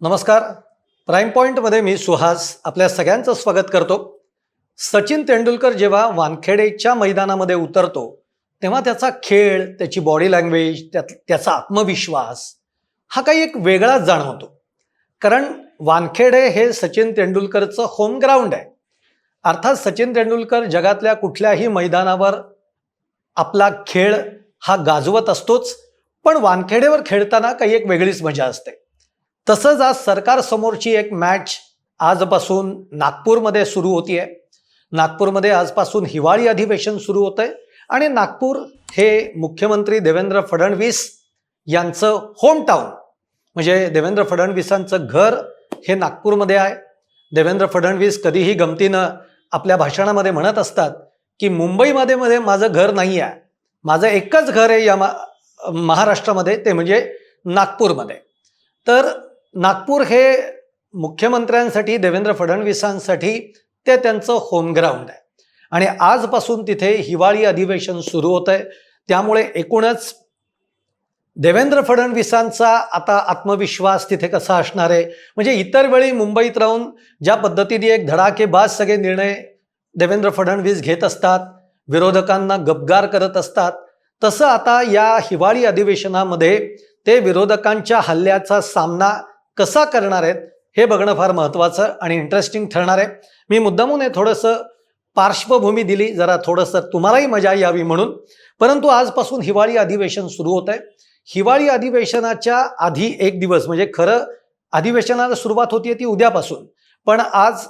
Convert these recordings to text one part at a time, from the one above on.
नमस्कार. प्राईम पॉईंटमध्ये मी सुहास आपल्या सगळ्यांचं स्वागत करतो. सचिन तेंडुलकर जेव्हा वानखेडेच्या मैदानामध्ये उतरतो तेव्हा त्याचा खेळ त्याची बॉडी लँग्वेज त्यात त्याचा आत्मविश्वास हा काही एक वेगळाच जाणवतो. कारण वानखेडे हे सचिन तेंडुलकरचं होम ग्राउंड आहे. अर्थात सचिन तेंडुलकर जगातल्या कुठल्याही मैदानावर आपला खेळ हा गाजवत असतोच पण वानखेडेवर खेळताना काही एक वेगळीच मजा असते. तसंच आज सरकारसमोरची एक मॅच आजपासून नागपूरमध्ये सुरू होतीये. नागपूरमध्ये आजपासून हिवाळी अधिवेशन सुरू होत आहे आणि नागपूर हे मुख्यमंत्री देवेंद्र फडणवीस यांचं होम टाऊन म्हणजे देवेंद्र फडणवीसांचं घर हे नागपूरमध्ये आहे. देवेंद्र फडणवीस कधीही गमतीनं आपल्या भाषणामध्ये म्हणत असतात की मुंबईमध्ये मध्ये माझं घर नाही आहे माझं एकच घर आहे या मा महाराष्ट्रामध्ये ते म्हणजे नागपूरमध्ये. तर नागपूर हे मुख्यमंत्र्यांसाठी देवेंद्र फडणवीसांसाठी ते त्यांचं होमग्राऊंड आहे. आणि आजपासून तिथे हिवाळी अधिवेशन सुरू होत आहे त्यामुळे एकूणच देवेंद्र फडणवीसांचा आता आत्मविश्वास तिथे कसा असणार आहे? म्हणजे इतर वेळी मुंबईत राहून ज्या पद्धतीने एक धडाकेबाज सगळे निर्णय देवेंद्र फडणवीस घेत असतात विरोधकांना गबगार करत असतात तसं आता या हिवाळी अधिवेशनामध्ये ते विरोधकांच्या हल्ल्याचा सामना कसा करणार आहेत हे बघणं फार महत्त्वाचं आणि इंटरेस्टिंग ठरणार आहे. मी मुद्दामून हे थोडंसं पार्श्वभूमी दिली जरा थोडंसं तुम्हालाही मजा यावी म्हणून. परंतु आजपासून हिवाळी अधिवेशन सुरू होत आहे. हिवाळी अधिवेशनाच्या आधी एक दिवस म्हणजे खरं अधिवेशनाला सुरुवात होती ती उद्यापासून. पण आज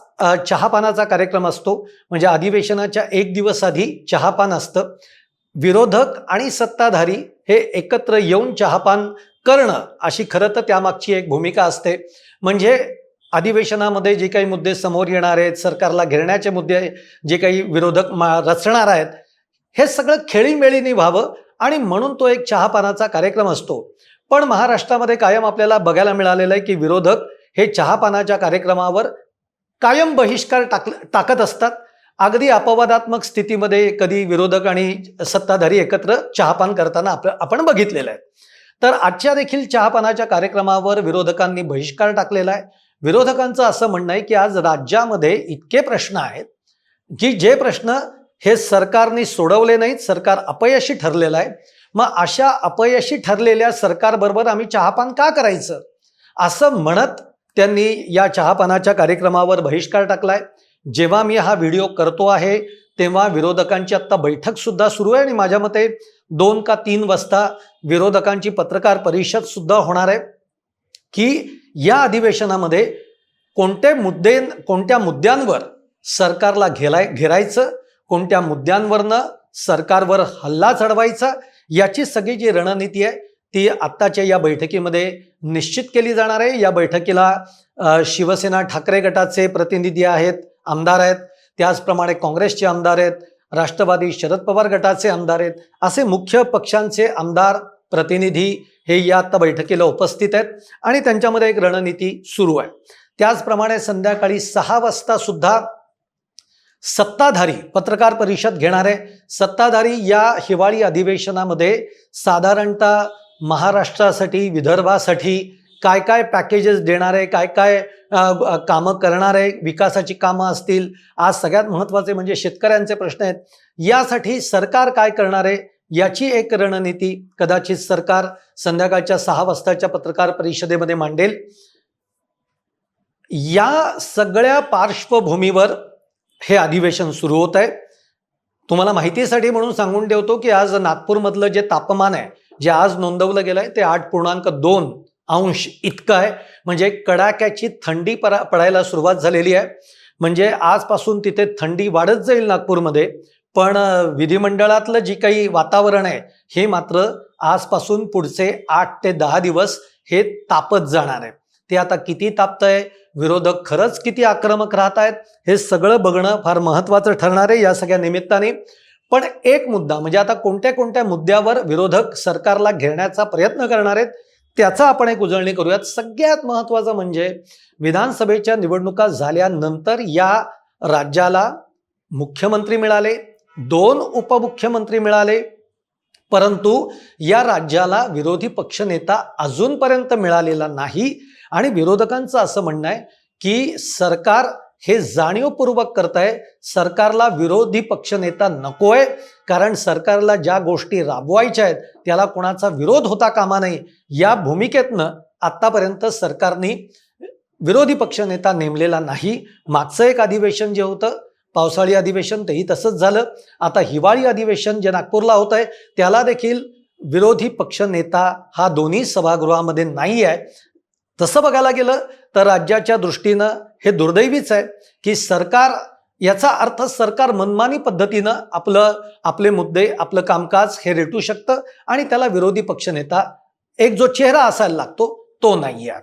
चहापानाचा कार्यक्रम असतो. म्हणजे अधिवेशनाच्या एक दिवस आधी चहापान असतं. विरोधक आणि सत्ताधारी हे एकत्र येऊन चहापान करणं अशी खरं तर त्यामागची एक भूमिका असते. म्हणजे अधिवेशनामध्ये जे काही मुद्दे समोर येणार आहेत सरकारला घेरण्याचे मुद्दे जे काही विरोधक मा- रचणार आहेत हे सगळं खेळीमेळीने व्हावं आणि म्हणून तो एक चहापानाचा कार्यक्रम असतो. पण महाराष्ट्रामध्ये कायम आपल्याला बघायला मिळालेलं आहे की विरोधक हे चहापानाच्या कार्यक्रमावर कायम बहिष्कार टाक टाकत असतात. अगदी अपवादात्मक स्थितीमध्ये कधी विरोधक आणि सत्ताधारी एकत्र चहापान करताना आप आपण बघितलेलं आहे. तर आजच्या देखील चहापानाच्या कार्यक्रमावर विरोधकांनी बहिष्कार टाकलेला आहे. विरोधकांचं असं म्हणणं आहे की आज राज्यामध्ये इतके प्रश्न आहेत की जे प्रश्न हे सरकारने सोडवले नाहीत सरकार अपयशी ठरलेलं आहे. मग अशा अपयशी ठरलेल्या सरकारबरोबर आम्ही चहापान का करायचं? असं म्हणत त्यांनी या चहापानाच्या कार्यक्रमावर बहिष्कार टाकलाय. जेव्हा मी हा व्हिडिओ करतो आहे तेव्हा विरोधकांची आत्ता बैठक सुद्धा सुरू आहे आणि माझ्या मते दोन का तीन वाजता विरोधकांची पत्रकार परिषद सुद्धा होणार आहे. की या अधिवेशनामध्ये कोणते मुद्दे कोणत्या मुद्द्यांवर सरकारला घेलाय घेरायचं कोणत्या मुद्द्यांवरनं सरकारवर हल्ला चढवायचा याची सगळी जी रणनीती आहे ती आत्ताच्या या बैठकीमध्ये निश्चित केली जाणार आहे. या बैठकीला शिवसेना ठाकरे गटाचे प्रतिनिधी आहेत आमदार आहेत त्याचप्रमाणे काँग्रेसचे आमदार आहेत राष्ट्रवादी शरद पवार गटाचे आमदार आहेत असे मुख्य पक्षांचे आमदार प्रतिनिधी हे या आत्ता बैठकीला उपस्थित आहेत आणि त्यांच्यामध्ये एक रणनीती सुरू आहे. त्याचप्रमाणे संध्याकाळी सहा वाजता सुद्धा सत्ताधारी पत्रकार परिषद घेणारे सत्ताधारी या हिवाळी अधिवेशनामध्ये साधारणतः महाराष्ट्रासाठी विदर्भासाठी काय काय पॅकेजेस देणारे काय काय कामं करणारे विकासाची कामं असतील. आज सगळ्यात महत्त्वाचे म्हणजे शेतकऱ्यांचे प्रश्न आहेत. यासाठी सरकार काय करणारे? याची एक रणनीती कदाचित सरकार संध्याकाळच्या सहा वाजताच्या पत्रकार परिषदेमध्ये मांडेल. या सगळ्या पार्श्वभूमीवर हे अधिवेशन सुरू होत आहे. तुम्हाला माहितीसाठी म्हणून सांगून ठेवतो की आज नागपूरमधलं जे तापमान आहे जे आज नोंदवलं गेलं आहे ते आठ पूर्णांक दोन अंश इतकं आहे. म्हणजे कडाक्याची थंडी परा पडायला सुरुवात झालेली आहे. म्हणजे आजपासून तिथे थंडी वाढत जाईल नागपूरमध्ये. पण विधिमंडळातलं जी काही वातावरण आहे हे मात्र आजपासून पुढचे आठ ते दहा दिवस हे तापत जाणार आहे. ते आता किती तापतंय? विरोधक खरंच किती आक्रमक राहत आहेत? हे सगळं बघणं फार महत्त्वाचं ठरणार आहे या सगळ्या निमित्ताने. पण एक मुद्दा म्हणजे आता कोणत्या कोणत्या मुद्द्यावर विरोधक सरकारला घेण्याचा प्रयत्न करणार आहेत त्याचा आपण एक उजळणी करूयात. सगळ्यात महत्त्वाचं म्हणजे विधानसभेच्या निवडणुका झाल्यानंतर या राज्याला मुख्यमंत्री मिळाले दोन उपमुख्यमंत्री मिळाले परंतु या राज्याला विरोधी पक्षनेता अजूनपर्यंत मिळालेला नाही. आणि विरोधकांचं असं म्हणणं आहे की सरकार हे जाणीवपूर्वक करत आहे सरकारला विरोधी पक्षनेता नकोय कारण सरकारला ज्या गोष्टी राबवायच्या आहेत त्याला कोणाचा विरोध होता कामा नये. या भूमिकेतनं आत्तापर्यंत सरकारने विरोधी पक्षनेता नेमलेला नाही. मागचं एक अधिवेशन जे होतं पावसाळी अधिवेशन तेही तसंच झालं. आता हिवाळी अधिवेशन जे नागपूरला होत आहे त्याला देखील विरोधी पक्षनेता हा दोन्ही सभागृहामध्ये नाही आहे. तसं बघायला गेलं तर राज्याच्या दृष्टीनं हे दुर्दैवीच आहे की सरकार याचा अर्थ सरकार मनमानी पद्धतीनं आपलं आपले मुद्दे आपलं कामकाज हे रेटू शकतं आणि त्याला विरोधी पक्षनेता एक जो चेहरा असायला लागतो तो नाही आहे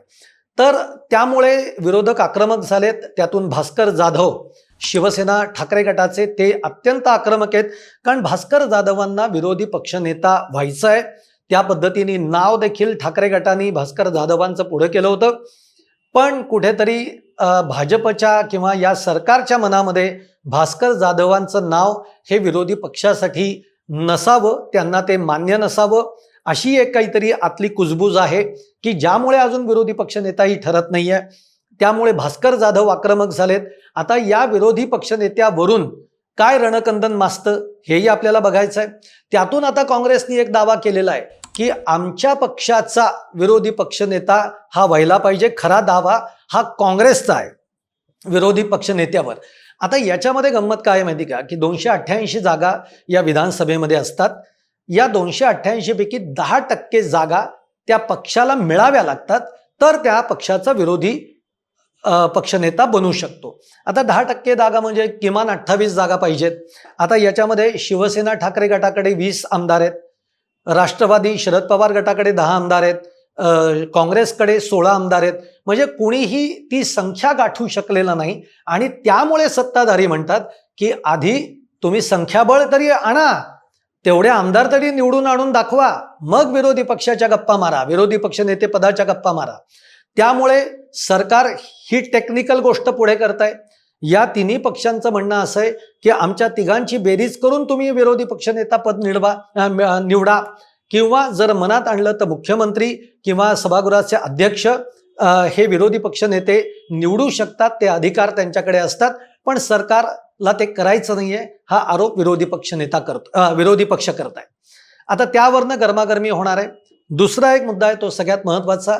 तर त्यामुळे विरोधक आक्रमक झालेत. त्यातून भास्कर जाधव शिवसेना ठाकरे गटाचे ते अत्यंत आक्रमक आहेत. कारण भास्कर जाधवांना विरोधी पक्षनेता व्हायचं आहे त्या पद्धतीने नाव देखील ठाकरे गटाने भास्कर जाधवांचं पुढं केलं होतं. पण कुठेतरी भाजपच्या किंवा या सरकारच्या मनामध्ये भास्कर जाधवांचं नाव हे विरोधी पक्षासाठी नसावं त्यांना ते मान्य नसावं अशी एक काहीतरी आतली कुजबूज आहे की ज्यामुळे अजून विरोधी पक्षनेताही ठरत नाही आहे त्यामुळे भास्कर जाधव आक्रमक झालेत. आता या विरोधी पक्षनेत्यावरून काय रणकंदन मासतं हेही आपल्याला बघायचं आहे त्यातून आता काँग्रेसने एक दावा केलेला आहे की आमच्या पक्षाचा विरोधी पक्षनेता हा व्हायला पाहिजे खरा दावा. हा काँग्रेसचा आहे विरोधी पक्षनेत्यावर आता याच्यामध्ये गंमत काय आहे माहिती का? की दोनशे अठ्ठ्याऐंशी जागा या विधानसभेमध्ये असतात. या दोनशे अठ्ठ्याऐंशीपैकी दहा टक्के जागा त्या पक्षाला मिळाव्या लागतात तर त्या पक्षाचा विरोधी पक्षनेता बनू शकतो. आता दहा टक्के जागा म्हणजे किमान अठ्ठावीस जागा पाहिजेत. आता याच्यामध्ये शिवसेना ठाकरे गटाकडे वीस आमदार आहेत. राष्ट्रवादी शरद पवार गटाकडे दहा आमदार आहेत. काँग्रेसकडे सोळा आमदार आहेत. म्हणजे कुणीही ती संख्या गाठू शकलेलं नाही. आणि त्यामुळे सत्ताधारी म्हणतात की आधी तुम्ही संख्याबळ तरी आणा. तेवढे आमदार तरी निवडून आणून दाखवा. मग विरोधी पक्षाच्या गप्पा मारा. विरोधी पक्षनेते पदाच्या गप्पा मारा. त्यामुळे सरकार ही टेक्निकल गोष्ट पुढे करताय. या तिन्ही पक्षांचं म्हणणं असं आहे की आमच्या तिघांची बेरीज करून तुम्ही विरोधी पक्षनेता पद निवडा निवडा. किंवा जर मनात आणलं तर मुख्यमंत्री किंवा सभागृहाचे अध्यक्ष हे विरोधी पक्ष नेते निवडू शकतात ते अधिकार त्यांच्याकडे असतात पण सरकारला ते करायचं नाहीये हा आरोप विरोधी पक्षनेता करतो विरोधी पक्ष करत आहे आता त्यावरनं गरमागरमी होणार आहे. दुसरा एक मुद्दा आहे तो सगळ्यात महत्त्वाचा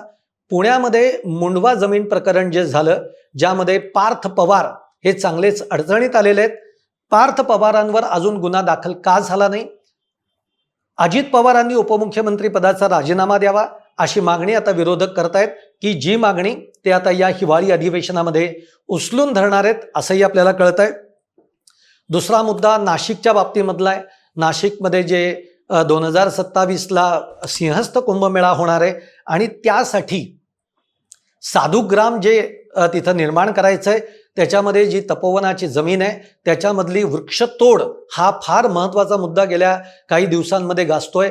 पुण्यामध्ये मुंडवा जमीन प्रकरण जे झालं ज्यामध्ये पार्थ पवार हे चांगलेच अडचणीत आलेले आहेत. पार्थ पवारांवर अजून गुन्हा दाखल का झाला नाही? अजित पवारांनी उपमुख्यमंत्री पदाचा राजीनामा द्यावा अशी मागणी आता विरोधक करतायत की जी मागणी ते आता या हिवाळी अधिवेशनामध्ये उचलून धरणार आहेत असंही आपल्याला कळत आहे दुसरा मुद्दा नाशिकच्या बाबतीमधला आहे. नाशिकमध्ये जे दोन हजार सत्तावीसला सिंहस्थ कुंभमेळा होणार आहे आणि त्यासाठी साधुग्राम जे तिथं निर्माण करायचं आहे त्याच्यामध्ये जी तपोवनाची जमीन आहे त्याच्यामधली वृक्षतोड हा फार महत्त्वाचा मुद्दा गेल्या काही दिवसांमध्ये गाजतोय.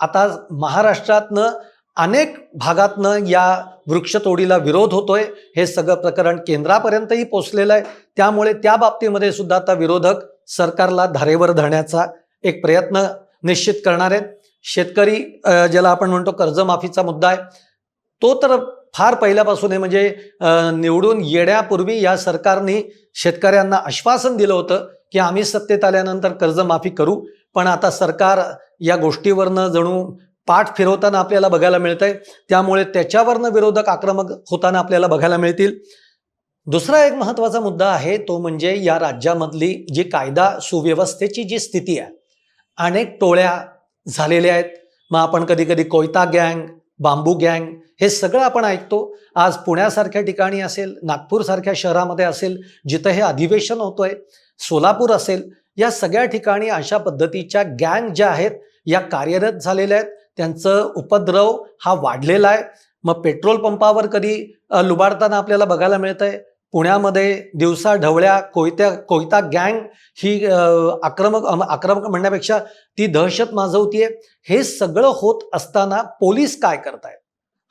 आता महाराष्ट्रातनं अनेक भागातनं या वृक्षतोडीला विरोध होतोय. हे सगळं प्रकरण केंद्रापर्यंतही पोचलेलं आहे. त्यामुळे त्या बाबतीमध्ये सुद्धा आता विरोधक सरकारला धारेवर धरण्याचा एक प्रयत्न निश्चित करणार आहेत. शेतकरी ज्याला आपण म्हणतो कर्जमाफीचा मुद्दा आहे तो तर फार पहिल्यापासून आहे. म्हणजे निवडून येण्यापूर्वी या सरकारने शेतकऱ्यांना आश्वासन दिलं होतं की आम्ही सत्तेत आल्यानंतर कर्जमाफी करू. पण आता सरकार या गोष्टीवरनं जणू पाठ फिरवताना आपल्याला बघायला मिळत आहे त्यामुळे त्याच्यावरनं विरोधक आक्रमक होताना आपल्याला बघायला मिळतील. दुसरा एक महत्त्वाचा मुद्दा आहे तो म्हणजे या राज्यामधली जी कायदा सुव्यवस्थेची जी स्थिती आहे अनेक टोळ्या झालेल्या आहेत. मग आपण कधी कधी कोयता गँग बांबू गँग हे सगळं आपण ऐकतो. आज पुण्यासारख्या ठिकाणी असेल नागपूरसारख्या शहरामध्ये असेल जिथं हे अधिवेशन होतोय सोलापूर असेल या सगळ्या ठिकाणी अशा पद्धतीच्या गँग ज्या आहेत या कार्यरत झालेल्या आहेत. त्यांचं उपद्रव हा वाढलेला आहे. मग पेट्रोल पंपावर कधी लुबाडताना आपल्याला बघायला मिळतं आहे पुण्यामध्ये दिवसा ढवळ्या कोयत्या कोयता गँग ही आक्रमक आक्रमक म्हणण्यापेक्षा ती दहशत माजवतीये. हे सगळं होत असताना पोलीस काय करतायत?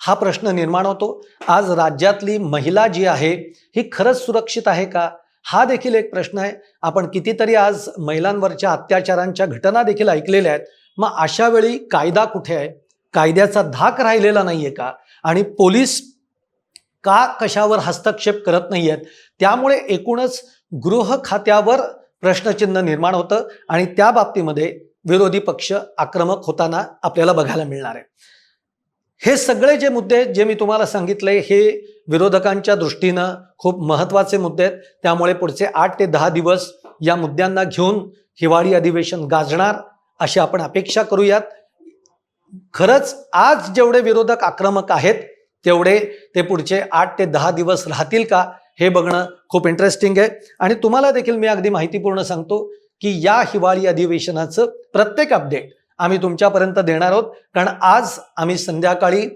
हा प्रश्न निर्माण होतो. आज राज्यातली महिला जी आहे ही खरंच सुरक्षित आहे का? हा देखील एक प्रश्न आहे. आपण कितीतरी आज महिलांवरच्या अत्याचारांच्या घटना देखील ऐकलेल्या आहेत. मग अशा वेळी कायदा कुठे आहे? कायद्याचा धाक राहिलेला नाहीये का? आणि पोलीस का कशावर हस्तक्षेप करत नाही आहेत त्यामुळे एकूणच गृह खात्यावर प्रश्नचिन्ह निर्माण होतं आणि त्या बाबतीमध्ये विरोधी पक्ष आक्रमक होताना आपल्याला बघायला मिळणार आहे. हे सगळे जे मुद्दे आहेत, जे मी तुम्हाला सांगितले हे विरोधकांच्या दृष्टीनं खूप महत्त्वाचे मुद्दे आहेत. त्यामुळे पुढचे आठ ते दहा दिवस या मुद्द्यांना घेऊन हिवाळी अधिवेशन गाजणार अशी आपण अपेक्षा करूयात. खरंच आज जेवढे विरोधक आक्रमक आहेत तेवढे ते पुढचे आठ ते दहा दिवस राहतील का हे बघणं खूप इंटरेस्टिंग आहे. आणि तुम्हाला देखील मी अगदी माहितीपूर्ण सांगतो की या हिवाळी अधिवेशनाचं प्रत्येक अपडेट आम्ही तुमच्यापर्यंत देणार आहोत. कारण आज आम्ही संध्याकाळी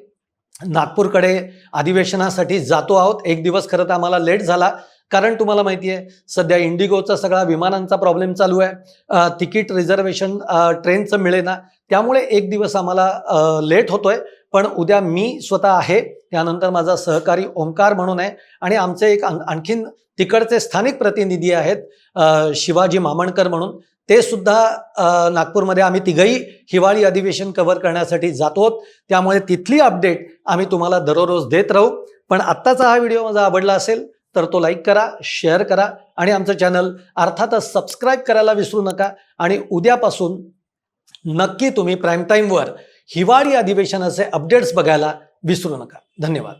नागपूरकडे अधिवेशनासाठी जातो आहोत. एक दिवस खरं तर आम्हाला लेट झाला. कारण तुम्हाला माहिती आहे सध्या इंडिगोचा सगळा विमानांचा प्रॉब्लेम चालू आहे. तिकीट रिझर्वेशन ट्रेनचं मिळेना. त्यामुळे एक दिवस आम्हाला लेट होतोय. पण उद्या मी स्वतः आहे त्यानंतर माझा सहकारी ओंकार म्हणून आहे आणि आमचे एक आणखीन तिकडचे स्थानिक प्रतिनिधी आहेत शिवाजी मामणकर म्हणून. ते सुद्धा नागपूरमध्ये आम्ही तिघही हिवाळी अधिवेशन कव्हर करण्यासाठी जातो त्यामुळे तिथली अपडेट आम्ही तुम्हाला दररोज देत राहू. पण आत्ताचा हा व्हिडिओ माझा आवडला असेल तर तो लाईक करा शेअर करा आणि आमचं चॅनल अर्थातच सबस्क्राईब करायला विसरू नका. आणि उद्यापासून नक्की तुम्ही प्राईम टाईमवर हिवाळी अधिवेशनाचे अपडेट्स बघायला विसरू नका. धन्यवाद.